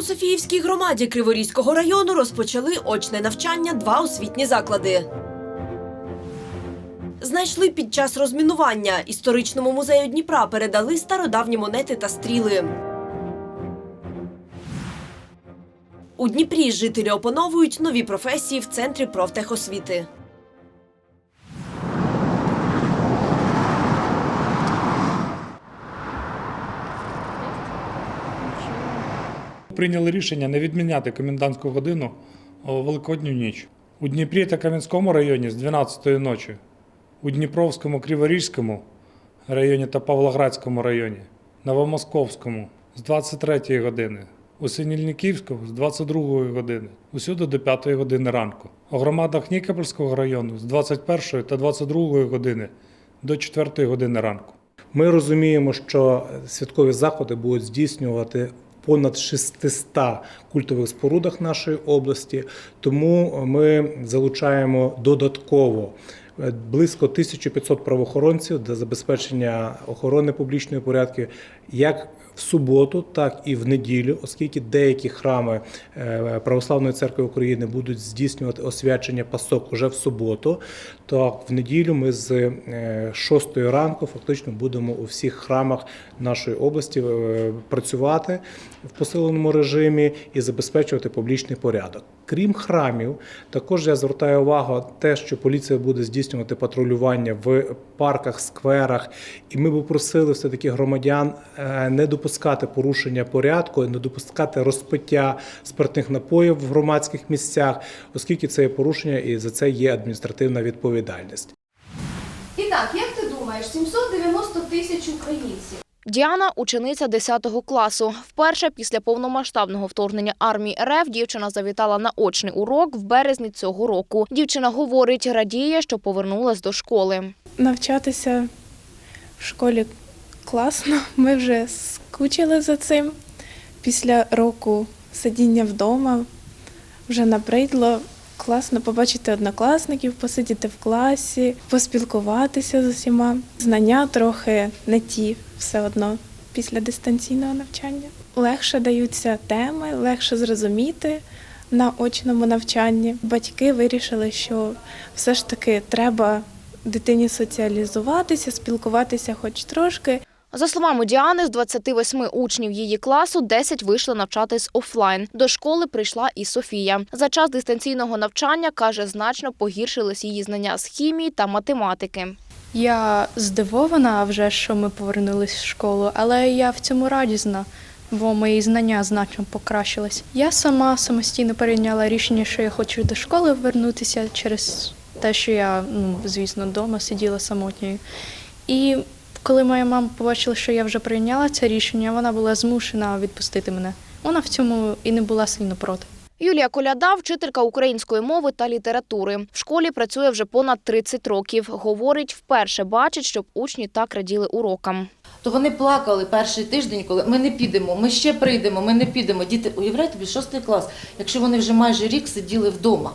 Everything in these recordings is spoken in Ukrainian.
У Софіївській громаді Криворізького району розпочали очне навчання два освітні заклади. Знайшли під час розмінування. Історичному музею Дніпра передали стародавні монети та стріли. У Дніпрі жителі опановують нові професії в центрі профтехосвіти. Прийняли рішення не відміняти комендантську годину у Великодню ніч. У Дніпрі та Кам'янському районі з 12-ї ночі, у Дніпровському, Криворізькому районі та Павлоградському районі, Новомосковському з 23-ї години, у Синільниківському з 22-ї години, усюди до 5-ї години ранку. У громадах Нікопольського району з 21-ї та 22-ї години до 4-ї години ранку. Ми розуміємо, що святкові заходи будуть здійснювати понад 600 культових спорудах нашої області, тому ми залучаємо додатково е, близько 1500 правоохоронців для забезпечення охорони публічної порядки, як суботу, так і в неділю, оскільки деякі храми е, Православної церкви України будуть здійснювати освячення пасок уже в суботу, то в неділю ми з 6 ранку фактично будемо у всіх храмах нашої області е, працювати в посиленому режимі і забезпечувати публічний порядок. Крім храмів, також я звертаю увагу те, що поліція буде здійснювати патрулювання в парках, скверах, і ми б просили все таки громадян е, не допускати порушення порядку, не допускати розпиття спиртних напоїв в громадських місцях, оскільки це є порушення і за це є адміністративна відповідальність. І так, як ти думаєш, 790 тисяч українців. Діана – учениця 10 класу. Вперше після повномасштабного вторгнення армії РФ дівчина завітала на очний урок в березні цього року. Дівчина говорить, радіє, що повернулась до школи. навчатися в школі класно. Ми вже скучили за цим. Після року сидіння вдома вже набридло. Класно побачити однокласників, посидіти в класі, поспілкуватися з усіма. Знання трохи не ті все одно після дистанційного навчання. Легше даються теми, легше зрозуміти на очному навчанні. Батьки вирішили, що все ж таки треба дитині соціалізуватися, спілкуватися хоч трошки. За словами Діани, з 28 учнів її класу 10 вийшли навчатись офлайн. До школи прийшла і Софія. За час дистанційного навчання, каже, значно погіршились її знання з хімії та математики. Я здивована вже, що ми повернулись в школу, але я в цьому радісна, бо мої знання значно покращились. Я сама самостійно прийняла рішення, що я хочу до школи повернутися через те, що я, ну, звісно, вдома сиділа самотньою. І коли моя мама побачила, що я вже прийняла це рішення, вона була змушена відпустити мене. Вона в цьому і не була сильно проти. Юлія Коляда, вчителька української мови та літератури. В школі працює вже понад 30 років. Говорить, вперше бачить, щоб учні так раділи урокам. То вони плакали перший тиждень, коли ми не підемо, ми ще прийдемо, ми не підемо. Діти, уявляєте тобі, шостий клас, якщо вони вже майже рік сиділи вдома.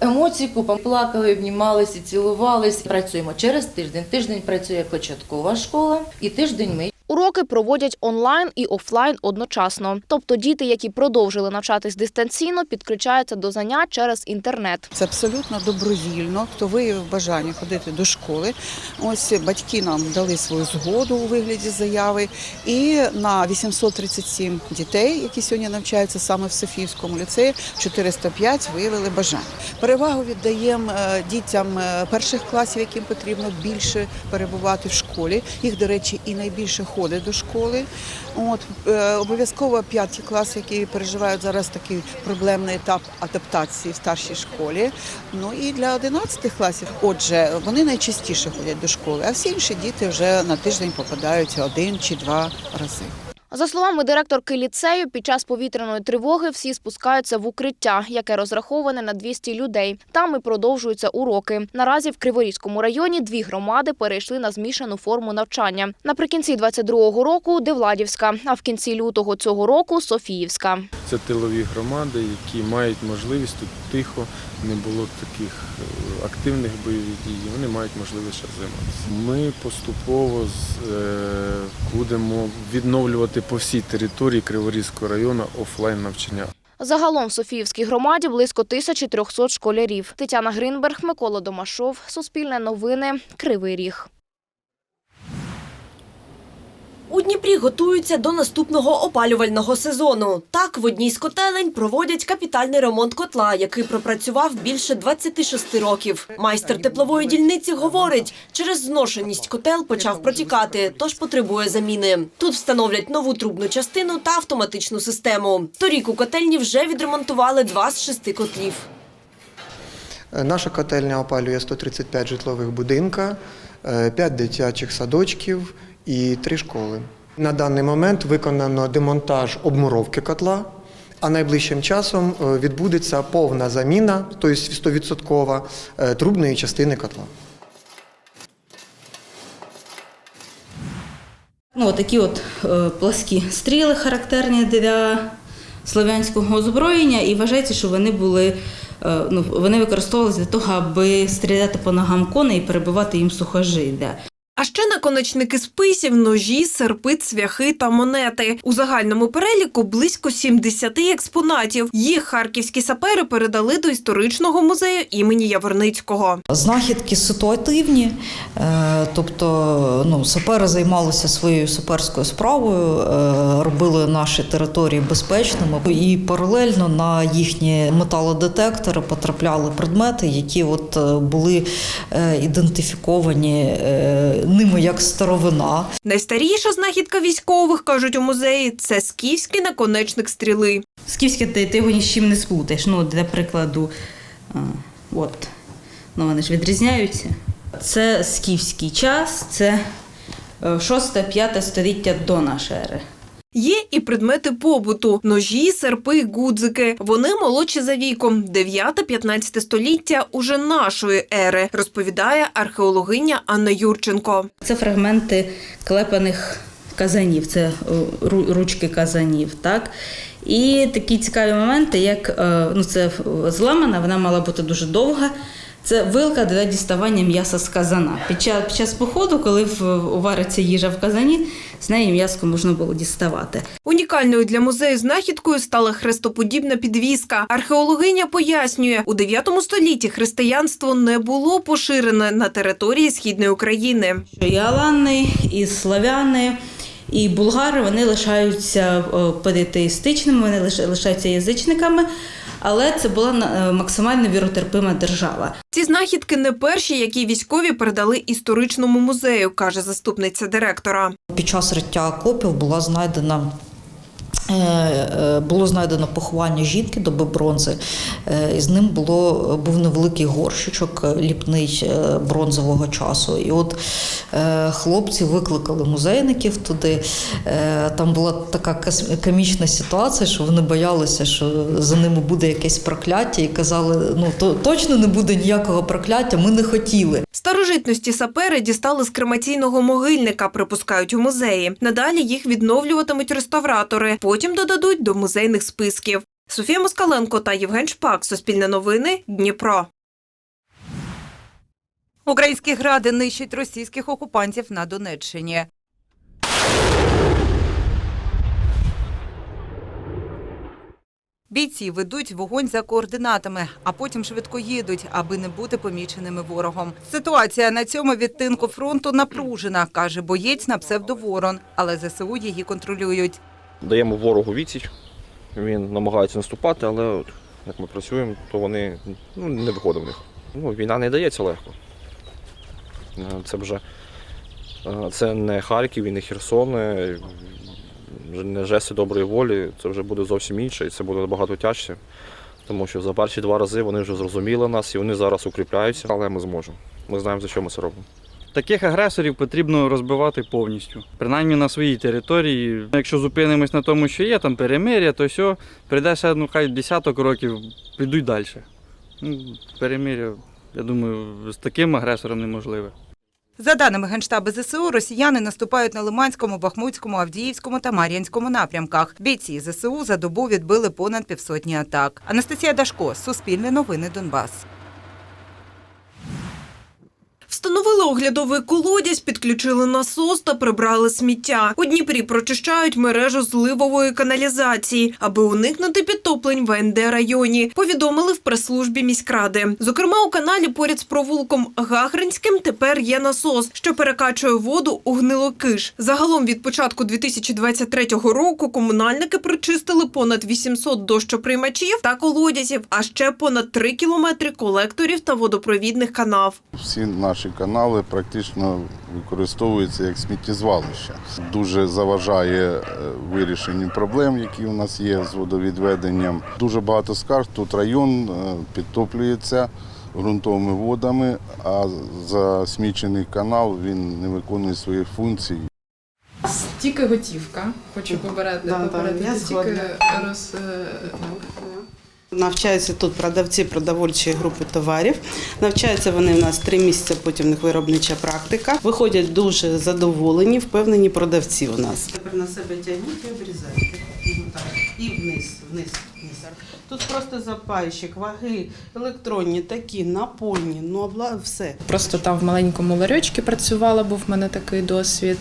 Емоції купа плакали, обнімалися, цілувались. Працюємо через тиждень. Тиждень працює початкова школа, і тиждень ми. Уроки проводять онлайн і офлайн одночасно. Тобто діти, які продовжили навчатись дистанційно, підключаються до занять через інтернет. Це абсолютно добровільно. Хто виявив бажання ходити до школи. Ось батьки нам дали свою згоду у вигляді заяви. І на 837 дітей, які сьогодні навчаються саме в Софіївському ліцеї, 405 виявили бажання. Перевагу віддаємо е, дітям е, перших класів, яким потрібно більше перебувати в школі. Їх, до речі, і найбільше ходить до школи. От е, обов'язково п'яті класи, які переживають зараз такий проблемний етап адаптації в старшій школі. Ну і для 11 класів, отже, вони найчастіше ходять до школи, а всі інші діти вже на тиждень попадають один чи два рази. За словами директорки ліцею, під час повітряної тривоги всі спускаються в укриття, яке розраховане на 200 людей. Там і продовжуються уроки. Наразі в Криворізькому районі дві громади перейшли на змішану форму навчання. Наприкінці 22-го року Девладівська, а в кінці лютого цього року Софіївська. Це тилові громади, які мають можливість тут тихо, не було таких е, активних бойових дій. Вони мають можливість ще займатися. Ми поступово е, будемо відновлювати по всій території Криворізького району офлайн навчання. Загалом в Софіївській громаді близько 1300 школярів. Тетяна Гринберг, Микола Домашов, Суспільне новини, Кривий Ріг. У Дніпрі готуються до наступного опалювального сезону. Так, в одній з котелень проводять капітальний ремонт котла, який пропрацював більше 26 років. Майстер теплової дільниці говорить, через зношеність котел почав протікати, тож потребує заміни. Тут встановлять нову трубну частину та автоматичну систему. Торік у котельні вже відремонтували два з шести котлів. Е, Наша котельня опалює 135 житлових будинка, 5 дитячих садочків і 3 школи. На даний момент виконано демонтаж обмуровки котла, а найближчим часом е, відбудеться повна заміна, тобто 100% е, трубної частини котла. Ну, такі от е, пласкі стріли характерні для слов'янського озброєння, і вважається, що вони були. Ну, вони використовувалися для того, аби стріляти по ногам коней і перебивати їм сухожилля. А ще наконечники списів, ножі, серпи, цвяхи та монети. У загальному переліку близько 70 експонатів. Їх харківські сапери передали до історичного музею імені Яворницького. Знахідки ситуативні, е, тобто ну, сапери займалися своєю саперською справою, е, робили наші території безпечними, і паралельно на їхні металодетектори потрапляли предмети, які от е, були ідентифіковані ними як старовина. Найстаріша знахідка військових, кажуть у музеї, це скіфський наконечник стріли. Скіфське ти, ти його ні з чим не сплутаєш. Ну, для прикладу, а, от, ну, вони ж відрізняються. Це скіфський час, це 6-5 століття до нашої ери. Є і предмети побуту: ножі, серпи, гудзики. Вони молодші за віком, 9-15 століття уже нашої ери, розповідає археологиня Анна Юрченко. Це фрагменти клепаних казанів, це е, ру- ручки казанів. Так? І такі цікаві моменти, як е, ну, це зламана, вона мала бути дуже довга. Це вилка для діставання м'яса з казана. Під час, під час походу, коли вариться їжа в казані, з неї м'яско можна було діставати. Унікальною для музею знахідкою стала хрестоподібна підвіска. Археологиня пояснює, у 9 столітті християнство не було поширене на території східної України. І алани, і славяни, і булгари вони лишаються е, політеїстичними, вони лиш- лишаються язичниками, але це була е, максимально віротерпима держава. Ці знахідки не перші, які військові передали історичному музею, каже заступниця директора. Під час риття окопів була знайдена. Е, е, Було знайдено поховання жінки доби бронзи, е, і з ним було, був невеликий горщичок ліпний бронзового часу. І от хлопці викликали музейників туди. Там була така комічна ситуація, що вони боялися, що за ними буде якесь прокляття, і казали: ну то точно не буде ніякого прокляття, ми не хотіли. Старожитності сапери дістали з кремаційного могильника, припускають у музеї. Надалі їх відновлюватимуть реставратори, потім додадуть до музейних списків. Софія Москаленко та Євген Шпак. Суспільне новини. Дніпро. Українські гради нищать російських окупантів на Донеччині. Бійці ведуть вогонь за координатами, а потім швидко їдуть, аби не бути поміченими ворогом. Ситуація на цьому відтинку фронту напружена, каже боєць на псевдоворон, але ЗСУ її контролюють. Даємо ворогу відсіч. Він намагається наступати, але от, як ми працюємо, то вони ну, не виходить в них. Ну, війна не дається легко. Е, Це вже е, це не Харків і не Херсон, е, не жести доброї волі, це вже буде зовсім інше, і це буде набагато тяжче. Тому що за перші два рази вони вже зрозуміли нас і вони зараз укріпляються, але ми зможемо. Ми знаємо, за що ми це робимо. Таких агресорів потрібно розбивати повністю, принаймні на своїй території. Якщо зупинимось на тому, що є там перемир'я, то все, прийде ну, хай десяток років, підуть далі. Ну, перемир'я, я думаю, з таким агресором неможливе. За даними Генштабу ЗСУ, росіяни наступають на Лиманському, Бахмутському, Авдіївському та Мар'янському напрямках. Бійці ЗСУ за добу відбили понад півсотні атак. Анастасія Дашко, Суспільне новини Донбас. Встановили оглядовий колодязь, підключили насос та прибрали сміття. У Дніпрі прочищають мережу зливової каналізації, аби уникнути підтоплень в НД районі. Повідомили в прес-службі міськради. Зокрема, у каналі поряд з провулком Гагринським тепер є насос, що перекачує воду у гнилокиш. Загалом від початку 2023 року комунальники прочистили понад 800 дощоприймачів та колодязів, а ще понад 3 кілометри колекторів та водопровідних канав. Всі наші канали практично використовуються як сміттєзвалища. Дуже заважає е, вирішенню проблем, які у нас є з водовідведенням. Дуже багато скарг. Тут район е, підтоплюється ґрунтовими водами, а засмічений канал він не виконує своїх функцій. Тільки готівка. Хочу попередити. Да, да, попередити я тільки роз... е, Навчаються тут продавці продовольчої групи товарів. Навчаються вони в нас три місяці, потім в них виробнича практика. Виходять дуже задоволені, впевнені продавці у нас. Тепер на себе тягніть і обрізайте. І. І вниз, вниз, вниз. Тут просто запайщик, ваги, електронні, такі, напольні, ну обла все. Просто там в маленькому ларьочці працювала, був в мене такий досвід.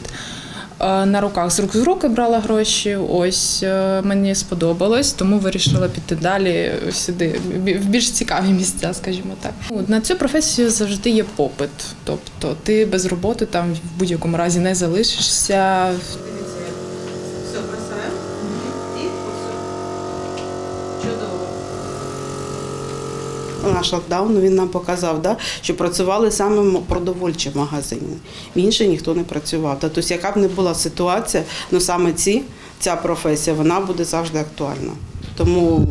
Е, На руках з рук з руки брала гроші. Ось е, мені сподобалось, тому вирішила піти далі сюди, в більш цікаві місця, скажімо так. На цю професію завжди є попит. Тобто ти без роботи там в будь-якому разі не залишишся. Наш локдаун він нам показав, да, що працювали саме продовольчі магазини. Інше ніхто не працював. Тобто, яка б не була ситуація, ну саме ці, ця професія вона буде завжди актуальна. Тому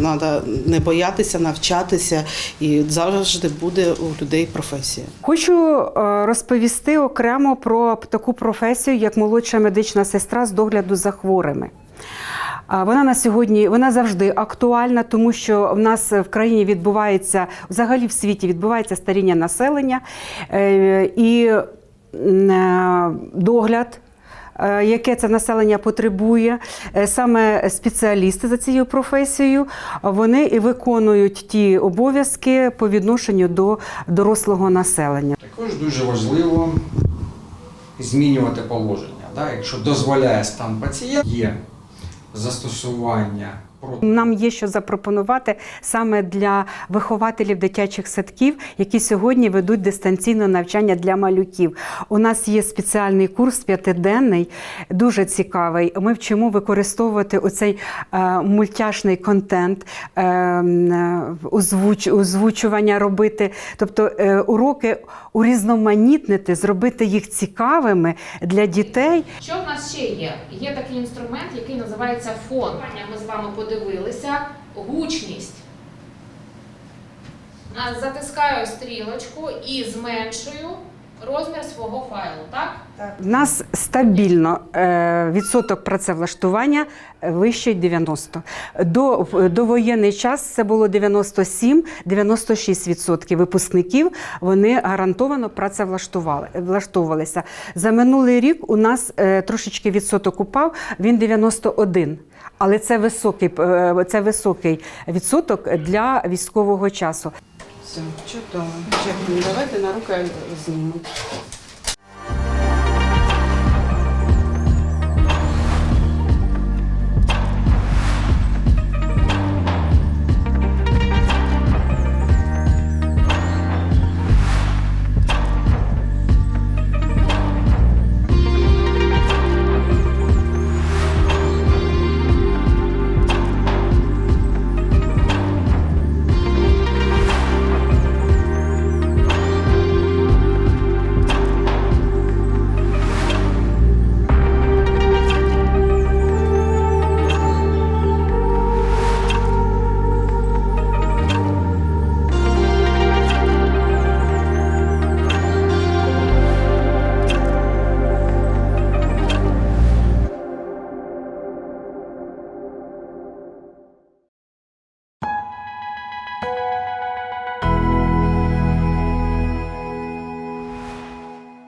треба не боятися, навчатися, і завжди буде у людей професія. Хочу е, розповісти окремо про таку професію, як молодша медична сестра з догляду за хворими. Вона на сьогодні вона завжди актуальна, тому що в нас в країні відбувається взагалі в світі відбувається старіння населення е, і е, догляд. е, Яке це населення потребує, Е, саме спеціалісти за цією професією, вони і виконують ті обов'язки по відношенню до дорослого населення. Також дуже важливо змінювати положення. Да? Якщо дозволяє стан пацієнта, є застосування Нам є що запропонувати саме для вихователів дитячих садків, які сьогодні ведуть дистанційне навчання для малюків. У нас є спеціальний курс п'ятиденний, дуже цікавий. Ми вчимо використовувати оцей е, мультяшний контент, е, е, озвуч, озвучування робити, тобто е, уроки урізноманітнити, зробити їх цікавими для дітей. Що в нас ще є? Є такий інструмент, який називається фон. Ми з вами подивилися. Гучність. Затискаю стрілочку і зменшую розмір свого файлу, так? В нас стабільно е, відсоток працевлаштування е, вищий 90. До, в- до воєнний час це було 97-96 відсотків випускників. Вони гарантовано працевлаштували влаштовувалися. За минулий рік у нас е, трошечки відсоток упав. Він 91. Але це високий, це високий відсоток для військового часу. Все, чудово. Дякую. Давайте на руки знімемо.